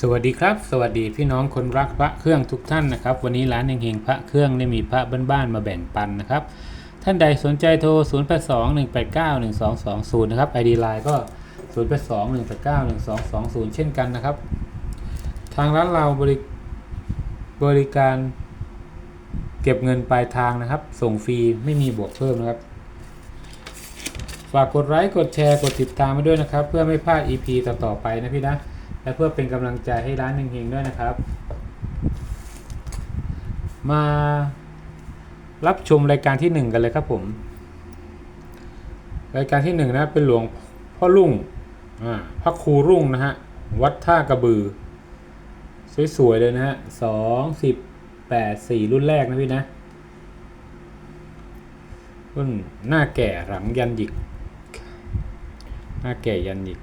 สวัสดีครับ สวัสดีพี่น้องคนรักพระเครื่องทุกท่านนะครับ วันนี้ร้านเฮงๆพระเครื่องได้มีพระบ้านๆมาแบ่งปันนะครับ ท่านใดสนใจโทร 0 8 2 1 8 9 1 2 2 0 นะครับ ID Line ก็ 0 8 2 1 8 9 1 2 2 0 เช่นกันนะครับ ทางร้านเราบริบริการเก็บเงินปลายทางนะครับ ส่งฟรีไม่มีบวกเพิ่มนะครับ ฝากกดไลค์กดแชร์กดติดตามมาด้วยนะครับ เพื่อไม่พลาด EP ต่อๆไปนะพี่นะ และเพื่อเป็นกำลังใจให้ร้านเฮงๆด้วยนะครับ มารับชมรายการที่หนึ่งกันเลยครับผม รายการที่หนึ่งนะเป็นหลวงพ่อรุ่งอ่าพระครูรุ่งนะฮะวัดท่ากระบือ สวยๆเลยนะฮะสองสิบแปดสี่รุ่นแรกนะพี่นะ รุ่นหน้าแก่หลังยันหยิก หน้าแก่ยันหยิก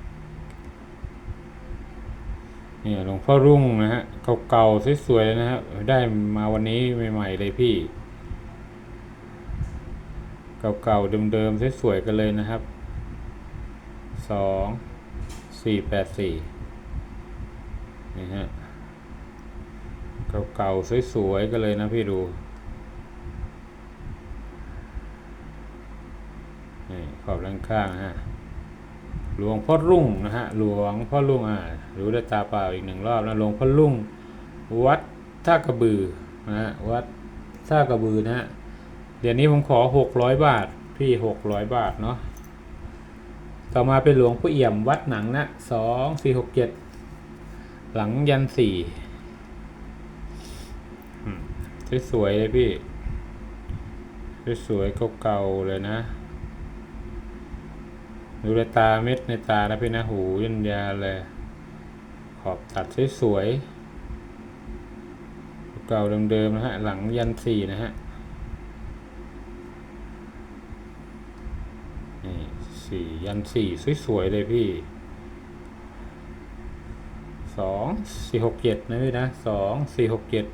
นี่หลวงพ่อรุ่งนะฮะเก่าๆสวยๆเลยนะฮะได้มาวันนี้ใหม่ๆเลยพี่ เก่าๆเดิมๆสวยๆกันเลยนะครับสองสี่แปดสี่นี่ฮะเก่าๆสวยๆกันเลยนะพี่ดูนี่ขอบด้านข้างฮะหลวงพ่อรุ่งนะฮะหลวงพ่อรุ่งอ่า รู้ด้วยตาเปล่าอีกหนึ่งรอบนะหลวงพ่อรุ่งวัดท่ากระบือนะฮะวัดท่ากระบือนะฮะเดี๋ยวนี้ผมขอหกร้อยบาทพี่หกร้อยบาทเนาะต่อมาเป็นหลวงพ่อเอี่ยมวัดหนังนะสองสี่หกเจ็ดหลังยันสี่สวยๆเลยพี่สวยๆเก่าๆเลยนะดูในตาเม็ดในตานะพี่นะหูยันยาเลย ขอบตัดสวยๆเก่าเดิมๆนะฮะ หลังยันสี่นะฮะนี่สี่ยันสี่สวยๆเลยพี่สองสี่หกเจ็ดนะพี่นะสองสี่หกเจ็ด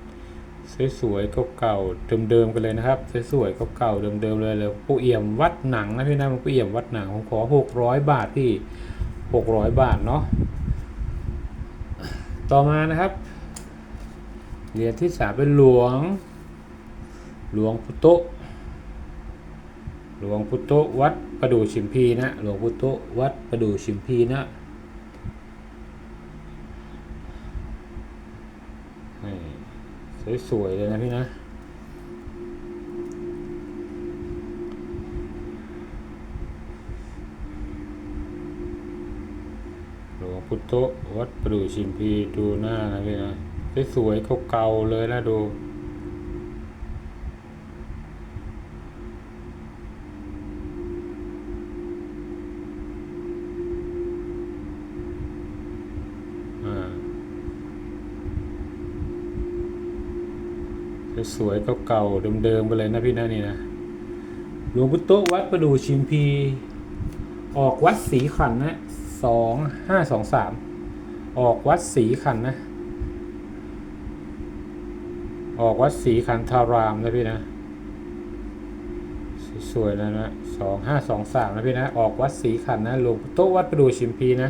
สวยๆเก่าๆเดิมๆกันเลยนะครับสวยๆเก่าๆเดิมๆเลยเลยปูเอี่ยมวัดหนังนะพี่นะปูเอี่ยมวัดหนังผมขอหกร้อยบาทพี่หกร้อยบาทเนาะ ต่อมานะครับ เหรียญที่สามเป็นหลวง หลวงพุโตหลวงพุโตวัดประดู่ชิมพีนะ หลวงพุโตวัดประดู่ชิมพีนะสวยๆเลยนะพี่นะ พุทโธวัดประดู่ชิมพีดูหน้านะพี่นะสวยๆเก่าๆเลยนะดูอ่าสวยๆเก่าๆเดิมๆไปเลยนะพี่นะนี่นะหลวงพุทโธวัดประดูชิมพี ออกวัดศรีขันนะ สองห้าสองสามออกวัดศรีขันนะ ออกวัดศรีขันธารามนะพี่นะ สวยๆนะนะสองห้าสองสามนะพี่นะ ออกวัดศรีขันนะหลวงโธวัดประดูชิมพีนะ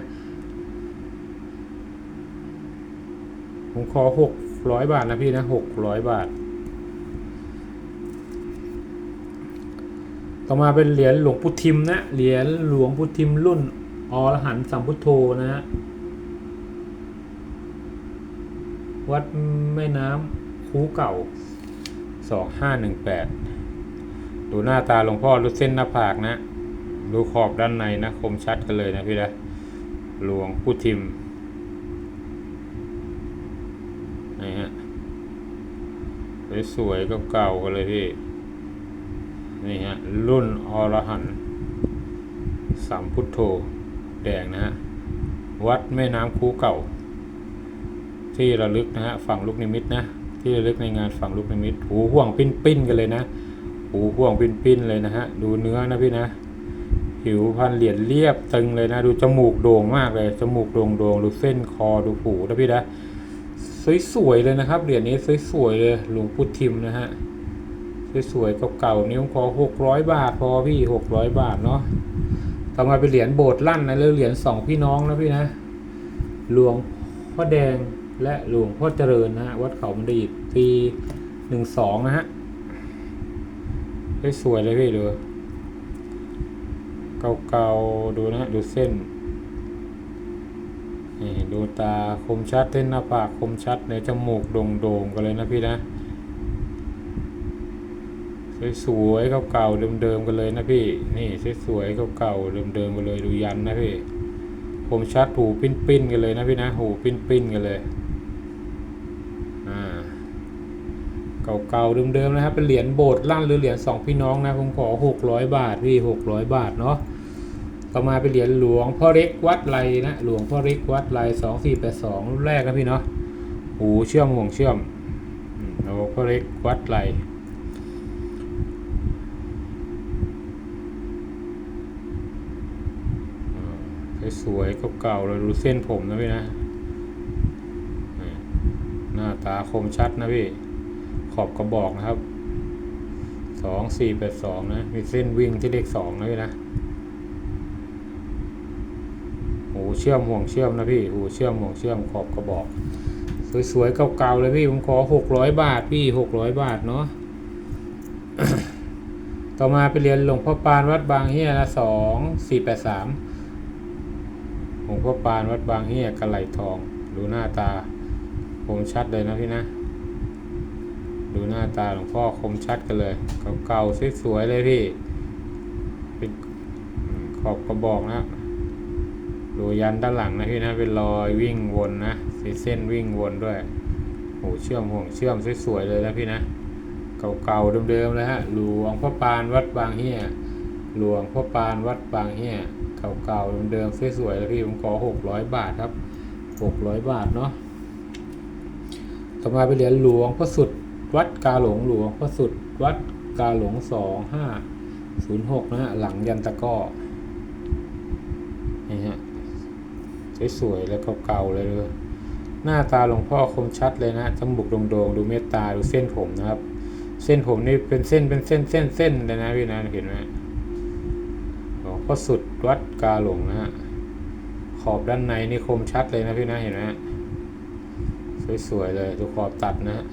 ผมขอหกร้อยบาทนะพี่นะหกร้อยบาท ต่อมาเป็นเหรียญหลวงปู่ทิมนะ เหรียญหลวงปู่ทิมรุ่น อรหันสัมพุทโธนะฮะวัดแม่น้ำคูเก่าสองห้าหนึ่งแปดดูหน้าตาหลวงพ่อดูเส้นหน้าผากนะ ดูขอบด้านในนะคมชัดกันเลยนะพี่นะหลวงปู่ทิมนี่ฮะสวยๆเก่าๆกันเลยพี่ นี่ฮะ รุ่นอรหันสัมพุทโธ ดงนะฮะวัดแม่น้ำคูเก่า ที่ระลึกนะฮะฝั่งลูกนิมิตนะที่ระลึกในงานฝั่งลูกนิมิตหูห่วงปิ้นปิ้นกันเลยนะหูห่วงปิ้นปิ้นเลยนะฮะดูเนื้อนะพี่นะผิวพันเหรียญเรียบตึงเลยนะดูจมูกโด่งมากเลยจมูกโด่งโด่งดูเส้นคอดูผูนะพี่นะสวยๆเลยนะครับเหรียญนี้สวยๆเลยหลวงพุทธิมนะฮะสวยๆเก่าๆนิ้วขอหกร้อยบาทพอพี่หกร้อยบาทเนาะ ต่อมาเป็นเหรียญโบสถ์ลั่นนะแล้วเหรียญสองพี่น้องนะพี่นะ หลวงพ่อแดงและหลวงพ่อเจริญนะฮะ วัดเขาบันดีปีหนึ่งสองนะฮะสวยเลยพี่ดูเก่าๆดูนะ ดูเส้นนี่ดูตาคมชัดเส้นหน้าผากคมชัดในจมูกโด่งๆกันเลยนะพี่นะ สวยๆเก่าๆเดิมๆกันเลยนะพี่ นี่สวยๆเก่าๆเดิมๆกันเลยดูยันนะพี่คมชัดหูปิ้นๆกันเลยนะพี่นะหูปิ้นๆกันเลยอ่าเก่าๆเดิมๆนะครับเป็นเหรียญโบสถ์ลั่นหรือเหรียญสองพี่น้องนะผมขอหกร้อยบาทพี่หกร้อยบาทเนาะต่อมาเป็นเหรียญหลวงพ่อเล็กวัดไรนะหลวงพ่อเล็กวัดไรสองสี่แปดสองรุ่นแรกนะพี่เนาะหูเชื่อมห่วงเชื่อมอืมหลวงพ่อเล็กวัดไร สวยๆเก่าๆเลยดูเส้นผมนะพี่นะ หน้าตาคมชัดนะพี่ ขอบกระบอกนะครับสองสี่แปดสองนะ มีเส้นวิ่งที่เลขสองนะพี่นะหูเชื่อมห่วงเชื่อมนะพี่หูเชื่อมห่วงเชื่อมขอบกระบอก สวยๆเก่าๆเลยพี่ผมขอหกร้อยบาทพี่หกร้อยบาทเนาะต่อมาไปเรียนหลวงพ่อปานวัดบางเฮียนะสองสี่แปดสาม หลวงพ่อปานวัดบางเฮียกระไหลทอง ดูหน้าตาคมชัดเลยนะพี่นะ ดูหน้าตาหลวงพ่อคมชัดกันเลยเก่าๆสวยๆเลยพี่เป็นขอบกระบอกนะดูยันด้านหลังนะพี่นะเป็นรอยวิ่งวนนะสเส้นวิ่งวนด้วยโหเชื่อมห่วงเชื่อมสวยๆเลยนะพี่นะเก่าๆเดิมๆเลยฮะหลวงพ่อปานวัดบางเฮียหลวงพ่อปานวัดบางเฮีย เก่าๆเดิมๆสวยๆเลยพี่ผมขอหกร้อยบาทครับหกร้อยบาทเนาะต่อมาไปเหรียญหลวงพ่อสุดวัดกาหลงหลวงพ่อสุดวัดกาหลงสองห้าศูนย์หกนะฮะหลังยันตะก้อนี่ฮะสวยๆแล้วเก่าๆเลยเลยหน้าตาหลวงพ่อคมชัดเลยนะจมูกโด่งๆดูเมตตาดูเส้นผมนะครับ เส้นผมนี่เป็นเส้นเป็นเส้นเส้นเส้นเลยนะพี่นะเห็นไหม พ่อสุดวัดกาหลงนะฮะ ขอบด้านในนี่คมชัดเลยนะพี่นะเห็นไหมสวยๆเลยดูขอบตัดนะฮะ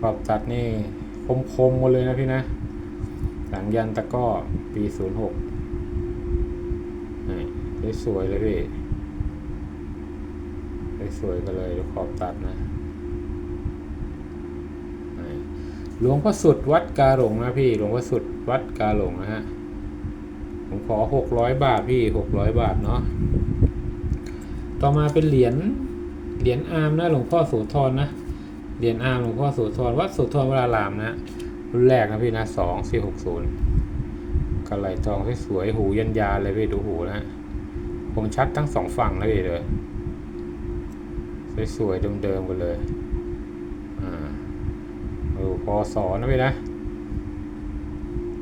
ขอบตัดนี่คมๆหมดเลยนะพี่นะ หลังยันตะก้อปีศูนย์หกนี่สวยๆเลยพี่สวยๆกันเลยดูขอบตัดนะหลวงพ่อสุดวัดกาหลงนะพี่หลวงพ่อสุดวัดกาหลงนะฮะ ผมขอหกร้อยบาทพี่หกร้อยบาทเนาะต่อมาเป็นเหรียญเหรียญอาร์มนะหลวงพ่อโสธรนะเหรียญอาร์มหลวงพ่อโสธรวัดโสธรวรารามนะรุ่นแรกนะพี่นะสองสี่หกศูนย์กระไหลทองสวยหูยันยาเลยพี่ดูหูนะคมชัดทั้งสองฝั่งนะพี่เลยสวยๆเดิมๆกันเลยอ่าดูพอสอนะพี่นะ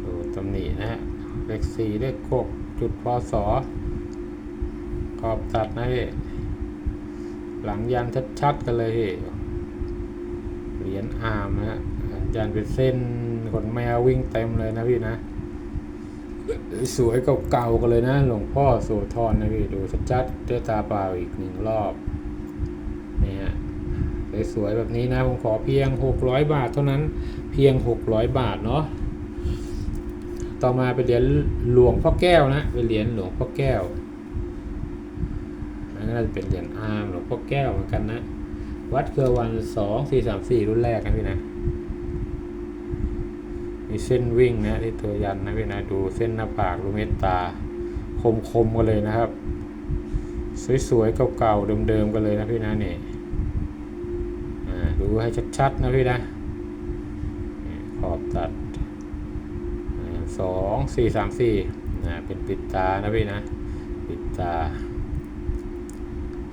ดูตำหนินะฮะ เลขสี่เลขหกจุดพอสอขอบตัดนะพี่หลังยันชัดๆกันเลยพี่เหรียญอาร์มนะฮะยันเป็นเส้นขนแมววิ่งเต็มเลยนะพี่นะ สวยเก่าๆกันเลยนะ หลวงพ่อโสธรนะพี่ดูชัดๆด้วยตาเปล่าอีกหนึ่งรอบนี่ฮะสวยๆแบบนี้นะ ผมขอเพียง 600 บาทเท่านั้นเพียง 600 บาทเนาะ ต่อมาเป็นเหรียญหลวงพ่อแก้วนะเป็นเหรียญหลวงพ่อแก้วอันนั้นจะเป็นเหรียญอาร์มหลวงพ่อแก้วเหมือนกันนะ วัดเกลือวันสองสี่สามสี่รุ่นแรกนะพี่นะมีเส้นวิ่งนะที่ตัวยันนะพี่นะดูเส้นหน้าผากดูเมตตา คมๆกันเลยนะครับ สวยๆเก่าๆเดิมๆกันเลยนะพี่นะนี่อ่าดูให้ชัดๆนะพี่นะขอบตัด สองสี่สามสี่นะเป็นปิดตานะพี่นะ ปิดตา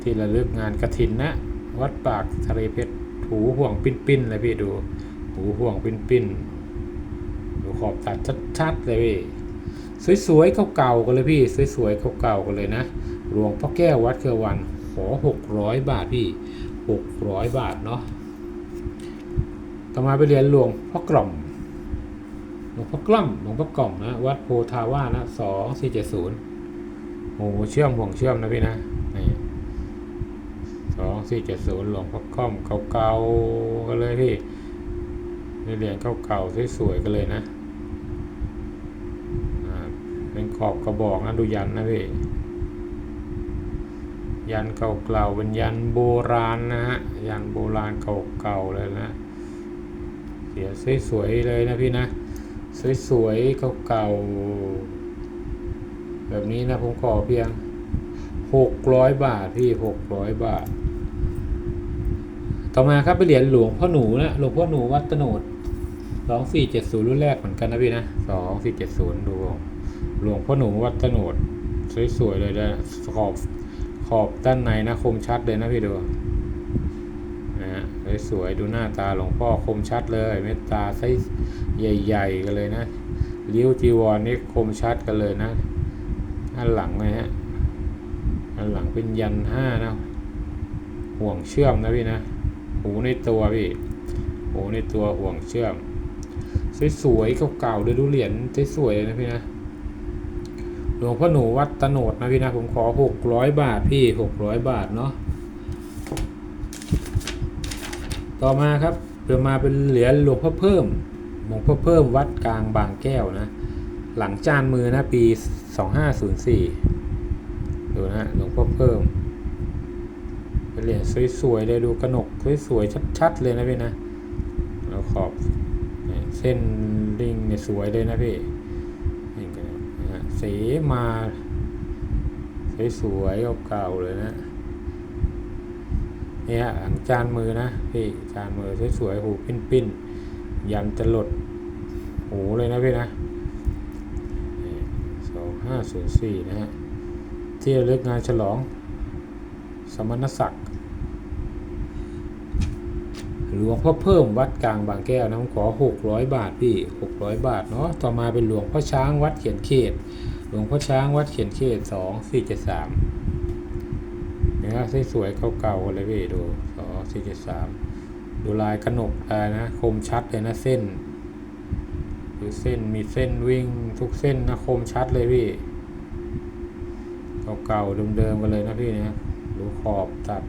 ที่ระลึกงานกระถินนะ วัดปากทะเลเพชรหูห่วงปิ้นปิ้นๆเลยพี่ดู หูห่วงปิ้นปิ้นๆดูขอบตัดชัดๆเลยพี่สวยๆเก่าๆกันเลยพี่ สวยๆเก่าๆกันเลยนะหลวงพ่อแก้ววัดเครือวันขอหกร้อยบาทพี่หกร้อยบาทเนาะต่อมาไปเรียนหลวงพ่อกล่อม หลวงพ่อกล่อมหลวงพ่อกล่อมนะ วัดโพธาวานะสองสี่เจ็ดศูนย์โอ้เชื่อมห่วงเชื่อมนะพี่นะนี่สองสี่เจ็ดศูนย์หลวงพ่อค่อมเก่าๆกันเลยพี่นี่เหรียญเก่าๆสวยๆกันเลยนะอ่าเป็นขอบกระบอกนะดูยันนะพี่ยันเก่าๆเป็นยันโบราณนะฮะยันโบราณเก่าๆเลยนะเสียสวยๆเลยนะพี่นะ สวยๆเก่าๆแบบนี้นะผมขอเพียงหกร้อยบาทพี่หกร้อยบาท ต่อมาครับไปเหรียญหลวงพ่อหนูนะหลวงพ่อหนูวัดตโนดสองสี่เจ็ดศูนย์รุ่นแรกเหมือนกันนะพี่นะสองสี่เจ็ดศูนย์ดูหลวงพ่อหนูวัดตโนดสวยๆเลยนะขอบขอบด้านในนะคมชัดเลยนะพี่ดู ฮะสวยๆดูหน้าตาหลวงพ่อคมชัดเลย เมตตาไซส์ใหญ่ ๆ กันเลยนะเลี้ยวจีวรนี่คมชัดกันเลยนะอันหลังนะฮะอันหลังเป็นยันห้านะห่วงเชื่อมนะพี่นะหูในตัวพี่หูในตัวห่วงเชื่อมสวยๆเก่าๆด้วยดูเหรียญสวยๆเลยนะพี่นะหลวงพ่อหนูวัดตโนดนะพี่นะผมขอหกร้อยบาทพี่หกร้อยบาทเนาะ ต่อมาครับเดี๋ยวมาเป็นเหรียญหลวงพ่อเพิ่มหลวงพ่อเพิ่มวัดกลางบางแก้วนะ หลังจานมือนะปี 2504 ดูนะหลวงพ่อเพิ่มเป็นเหรียญสวยๆเลยดูกระหนกสวยๆชัดๆเลยนะพี่นะแล้วขอบเนี่ยเส้นลิงเนี่ยสวยเลยนะพี่นี่ก็นะสีมาสวยๆเก่าๆเลยนะ นี่ยหลังจานมือนะพี่จานมือสวยๆหูปิ้นๆยันจะหลดหูเลยนะพี่นะสองห้าศูนย์สี่นะฮะที่ระลึกงานฉลอง สมณศักดิ์หลวงพ่อเพิ่มวัดกลางบางแก้วนะผมขอ 600 บาทพี่ 600 บาทเนาะต่อมาเป็นหลวงพ่อช้างวัดเขียนเขต หลวงพ่อช้างวัดเขียนเขต 2 4 7 3 เนี่ยสวยๆเก่าๆเลยพี่ดู2 4 7 3ดูลายกระหนกอะไรนะคมชัดเลยนะเส้นดูเส้นมีเส้นวิ่งทุกเส้นนะคมชัดเลยพี่เก่าๆเดิมๆกันเลยนะพี่นะดูขอบตัด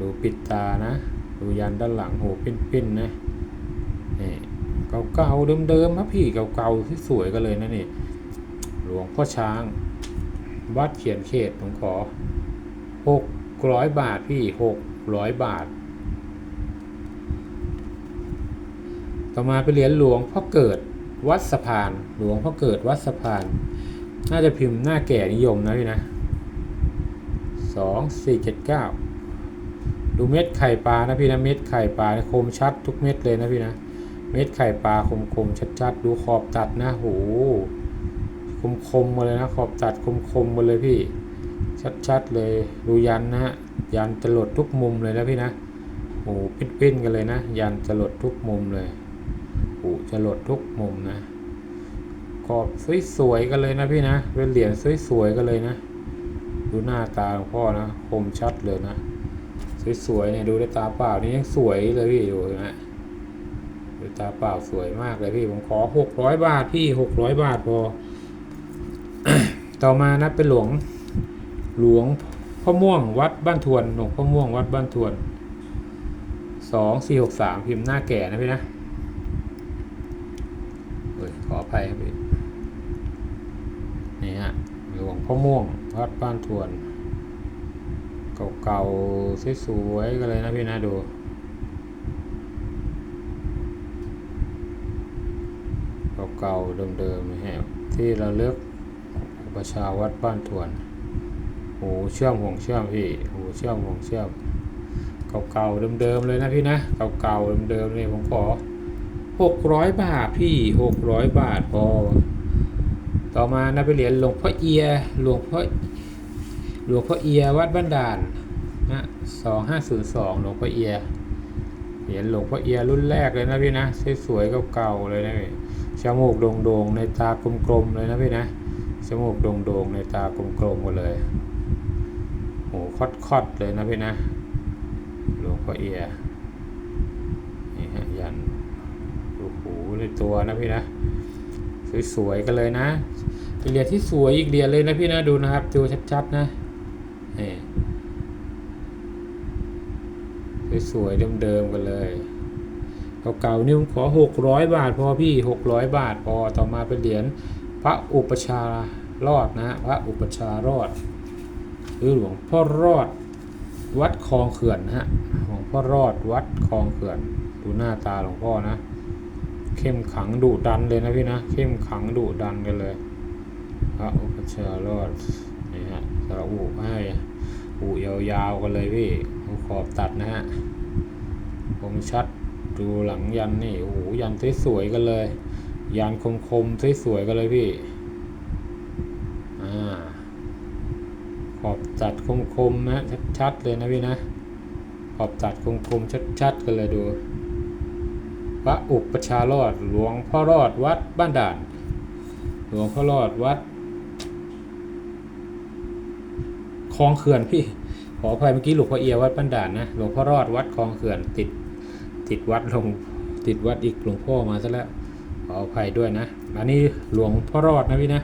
ดูปิดตานะ ดูยันด้านหลังโหปิ้นๆนะนี่เก่าๆเดิมๆครับพี่เก่าๆที่สวยกันเลยนะนี่หลวงพ่อช้างวัดเขียนเขตผมขอ หกร้อยบาทพี่หกร้อยบาท ต่อมาไปเหรียญหลวงพ่อเกิดวัดสะพาน หลวงพ่อเกิดวัดสะพาน น่าจะพิมพ์หน้าแก่นิยมนะพี่นะสองสี่เจ็ดเก้าดูเม็ดไข่ปลานะพี่นะเม็ดไข่ปลาคมชัดทุกเม็ดเลยนะพี่นะเม็ดไข่ปลาคมคมชัดชัดๆดูขอบตัดนะโหคมคมมาเลยนะขอบตัดคมคมมาเลยพี่ ชัดๆเลยดูยันนะฮะยันจะหลดทุกมุมเลยนะพี่นะโอ้ปิ้นๆกันเลยนะ ยันจะหลดทุกมุมเลยโอ้จะหลดทุกมุมนะขอบสวยๆกันเลยนะพี่นะเป็นเหรียญสวยๆกันเลยนะดูหน้าตาหลวงพ่อนะคมชัดเลยนะสวยๆเนี่ยดูด้วยตาเปล่านี่ยังสวยเลยพี่ดูนะดูตาเปล่าสวยมากเลยพี่ผมขอหกร้อยบาทพี่หกร้อยบาทพอต่อมานะเป็นหลวง หลวงพ่อม่วงวัดบ้านทวน หลวงพ่อม่วงวัดบ้านทวนสองสี่หกสามพิมพ์หน้าแก่นะพี่นะเอยขออภัยครับพี่นี่ฮะหลวงพ่อม่วงวัดบ้านทวน เก่าๆสวยๆกันเลยนะพี่นะดูเก่าๆเดิมๆนะฮะที่เราเลือกประชาวัดบ้านทวน หูเชื่อมห่วงเชื่อมพี่หูเชื่อมห่วงเชื่อมเก่าๆเดิมๆเลยนะพี่นะเก่าๆเดิมๆเลยผมขอหกร้อยบาทพี่หกร้อยบาทพอต่อมานะไปเหรียญหลวงพ่อเอียหลวงพ่อหลวงพ่อเอียวัดบ้านด่านนะสองห้าศูนย์สองหลวงพ่อเอียเหรียญหลวงพ่อเอียรุ่นแรกเลยนะพี่นะสวยๆเก่าๆเลยนะพี่จมูกโด่งๆในตากลมๆเลยนะพี่นะจมูกโด่งๆในตากลมๆกันเลย คอดๆเลยนะพี่นะหลวงพ่อเอียนี่ฮะยันดูหูในตัวนะพี่นะ สวยๆกันเลยนะเป็นเหรียญที่สวยอีกเหรียญเลยนะพี่นะดูนะครับดูชัดๆนะนี่สวยๆเดิมๆกันเลยเก่าๆนี่ผมขอหกร้อยบาทพอพี่หกร้อยบาทพอต่อมาเป็นเหรียญพระอุปชารอดนะ พระอุปชารอด หรือหลวงพ่อรอดวัดคลองเขื่อนนะฮะหลวงพ่อรอดวัดคลองเขื่อน ดูหน้าตาหลวงพ่อนะ เข้มขังดุดันเลยนะพี่นะ เข้มขังดุดันกันเลยพระอุปชาย์รอดนี่ฮะสระอุให้อุยาวๆกันเลยพี่ขอบตัดนะฮะผมชัดดูหลังยันนี่โอ้โหยันสวยๆกันเลย ยันคมๆสวยๆกันเลยพี่อ่า ขอบตัดคมๆนะชัดๆเลยนะพี่นะขอบตัดคมๆชัดๆกันเลยดูพระอุปชารอดหลวงพ่อรอดวัดบ้านด่าน หลวงพ่อรอดวัดคลองเขื่อนพี่ขออภัยเมื่อกี้หลวงพ่อเอียวัดบ้านด่านนะหลวงพ่อรอดวัดคลองเขื่อนติดติดวัดลงติดวัดอีกหลวงพ่อมาซะแล้วขออภัยด้วยนะอันนี้หลวงพ่อรอดนะพี่นะ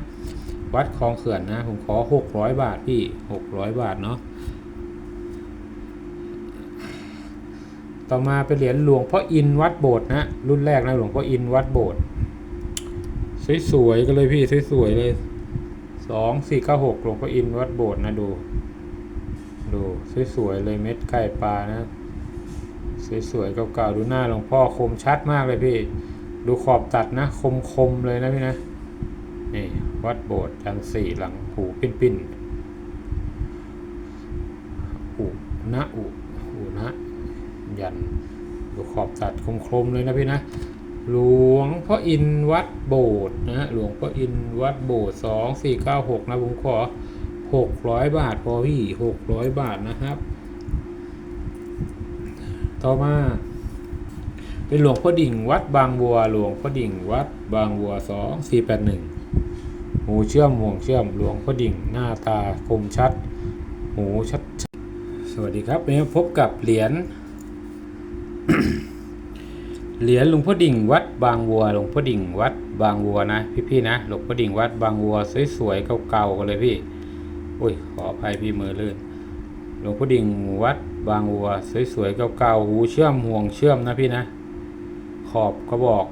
วัดคลองเขื่อนนะ ผมขอหกร้อยบาทพี่หกร้อยบาทเนาะต่อมาเป็นเหรียญหลวงพ่ออินวัดโบสถ์นะรุ่นแรกนะหลวงพ่ออินวัดโบสถ์สวยๆกันเลยพี่สวยๆเลยสองสี่เก้าหกหลวงพ่ออินวัดโบสถ์นะดูดูสวยๆเลยเม็ดไก่ปลานะสวยๆเก่าๆดูหน้าหลวงพ่อคมชัดมากเลยพี่ ดูขอบตัดนะ คมๆเลยนะพี่นะนี่ วัดโบสถ์ชั้นสี่หลังหูปิ้นปิ้นอุนะอุอุนะ ยันดูขอบตัดคมๆเลยนะพี่นะ หลวงพ่ออินวัดโบสถ์นะหลวงพ่ออินวัดโบสถ์สองสี่เก้าหกนะผมขอหกร้อยบาทพอพี่หกร้อยบาทนะครับ ต่อมาเป็นหลวงพ่อดิ่งวัดบางบัว หลวงพ่อดิ่งวัดบางบัวสองสี่แปดหนึ่ง หูเชื่อมห่วงเชื่อมหลวงพ่อดิ่งหน้าตาคมชัด หูชัด สวัสดีครับวันนี้พบกับเหรียญเหรียญหลวงพ่อดิ่งวัดบางวัวหลวงพ่อดิ่งวัดบางวัวนะพี่ๆนะหลวงพ่อดิ่งวัดบางวัวสวยๆเก่าๆกันเลยพี่อุ้ยขออภัยพี่มือลื่นหลวงพ่อดิ่งวัดบางวัวสวยๆเก่าๆหูเชื่อมห่วงเชื่อมนะพี่นะ ขอบกระบอก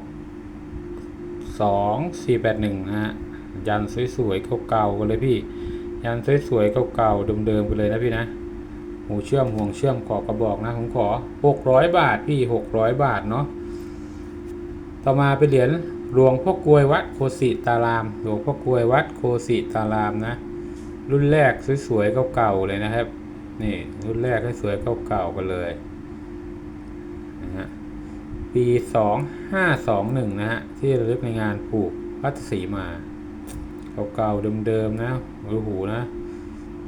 สองสี่แปดหนึ่งฮะ ยันสวยๆเก่าๆกันเลยพี่ ยันสวยๆเก่าๆเดิมๆกันเลยนะพี่นะหูเชื่อมห่วงเชื่อมขอบกระบอกนะผมขอหกร้อยบาทพี่หกร้อยบาทเนาะต่อมาเป็นเหรียญหลวงพ่อกลวยวัดโคสิตาราม หลวงพ่อกลวยวัดโคสิตารามนะ รุ่นแรกสวยๆเก่าๆเลยนะครับ นี่รุ่นแรกสวยๆเก่าๆกันเลยนะฮะปีสองห้าสองหนึ่งนะฮะที่ระลึกในงานปลูกพัทสีมา เก่าๆเดิมๆนะดูหูนะ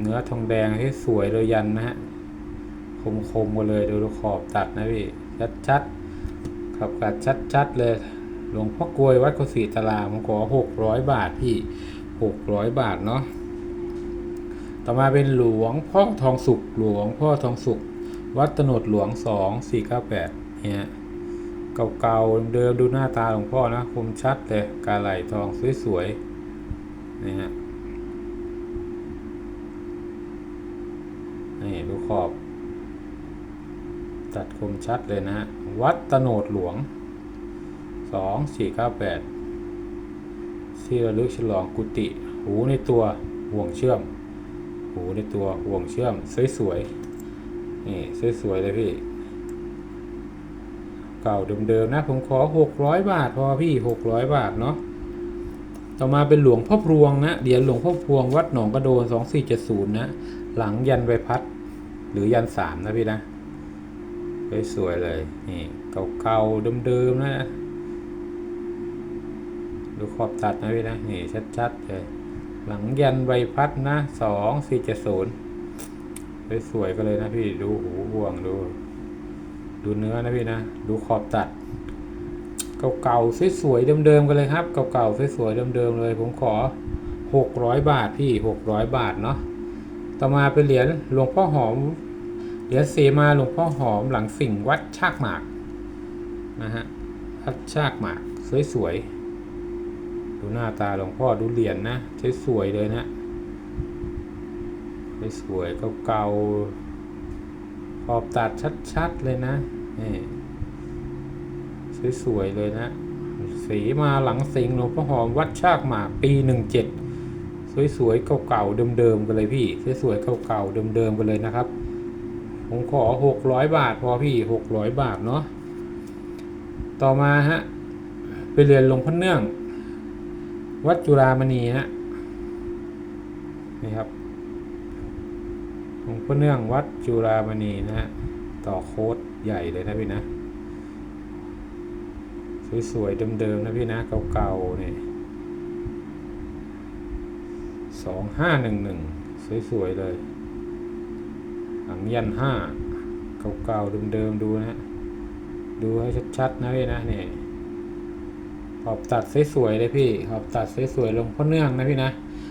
เนื้อทองแดงที่สวยเลยยันนะฮะคมๆกันเลยดูขอบตัดนะพี่ชัดๆขับกัดชัดๆเลยหลวงพ่อกลวยวัดโคสีตารามผมขอหกร้อยบาทพี่หกร้อยบาทเนาะต่อมาเป็นหลวงพ่อทองสุกหลวงพ่อทองสุกวัดตนดหลวงสองสี่เก้าแปดเนี่ยเก่าๆเดิมดูหน้าตาหลวงพ่อนะคมชัดเลยกาไหลทองสวยๆ นี่ฮะนี่ดูขอบ ตัดคมชัดเลยนะฮะ วัดตโนดหลวงสองสี่เก้าแปดที่ระลึกฉลองกุฏิหูในตัวห่วงเชื่อม หูในตัวห่วงเชื่อม สวยๆ นี่ สวยๆ เลยพี่เก่าเดิมๆนะ ผมขอหกร้อยบาท พอพี่หกร้อยบาท เนาะ ต่อมาเป็นหลวงพ่อพวงนะเหรียญหลวงพ่อพวงวัดหนองกระโดนสองสี่เจ็ดศูนย์นะ หลังยันใบพัด หรือยันสามนะพี่นะสวยๆเลยนี่เก่าๆเดิมๆนะดูขอบตัดนะพี่นะนี่ชัดๆเลยหลังยันใบพัดนะสองสี่เจ็ดศูนย์สวยๆกันเลยนะพี่ดูหูห่วงดู ดูเนื้อนะพี่นะ ดูขอบตัด เก่าๆสวยๆเดิมๆกันเลยครับเก่าๆสวยๆเดิมๆเลย ผมขอหกร้อยบาทพี่หกร้อยบาทเนาะต่อมาเป็นเหรียญหลวงพ่อหอมเหรียญเสมาหลวงพ่อหอมหลังสิ่งวัดชากหมากนะฮะวัดชากหมากสวยๆดูหน้าตาหลวงพ่อดูเหรียญนะสวยๆเลยนะสวยๆเก่าๆขอบตัดชัดๆเลยนะนี่ สวยๆเลยนะสีมาหลังสิงหลวงพ่อหอมวัดชากหมากปีหนึ่งเจ็ดสวยๆเก่าๆเดิมๆกันเลยพี่สวยๆเก่าๆเดิมๆกันเลยนะครับ ผมขอหกร้อยบาทพอพี่หกร้อยบาทเนาะต่อมาฮะไปเรียนหลวงพ่อเนื่อง วัดจุฬามณีฮะนี่ครับหลวงพ่อเนื่องวัดจุฬามณีนะฮะต่อโค้ดใหญ่เลยนะพี่นะ สวยๆเดิมๆนะพี่นะเก่าๆเนี่ยสองห้าหนึ่งหนึ่งสวยๆเลยหลังยันห้าเก่าๆเดิมๆดูนะดูให้ชัดๆนะพี่นะเนี่ยขอบตัดสวยๆเลยพี่ขอบตัดสวยๆลงพ่อเนื่องนะพี่นะ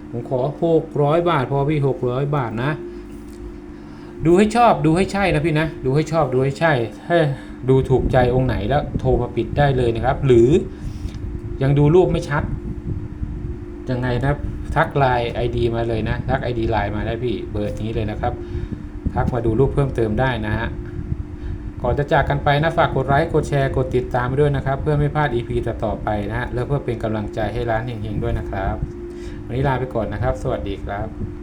ผมขอหกร้อยบาทพอพี่หกร้อยบาทนะ ดูให้ชอบดูให้ใช่นะพี่นะ ดูให้ชอบดูให้ใช่ถ้า ดูถูกใจองค์ไหนแล้วโทรมาปิดได้เลยนะครับ หรือยังดูรูปไม่ชัดยังไงนะทักไลน์ไอดีมาเลยนะ ทักไอดีไลน์มาได้พี่เบอร์นี้เลยนะครับ ทักมาดูรูปเพิ่มเติมได้นะฮะก่อนจะจากกันไปนะฝากกดไลค์กดแชร์กดติดตามไปด้วยนะครับ เพื่อไม่พลาด EP ต่อๆไปนะฮะแล้วเพื่อเป็นกำลังใจให้ร้านเฮงๆด้วยนะครับ วันนี้ลาไปก่อนนะครับ สวัสดีครับ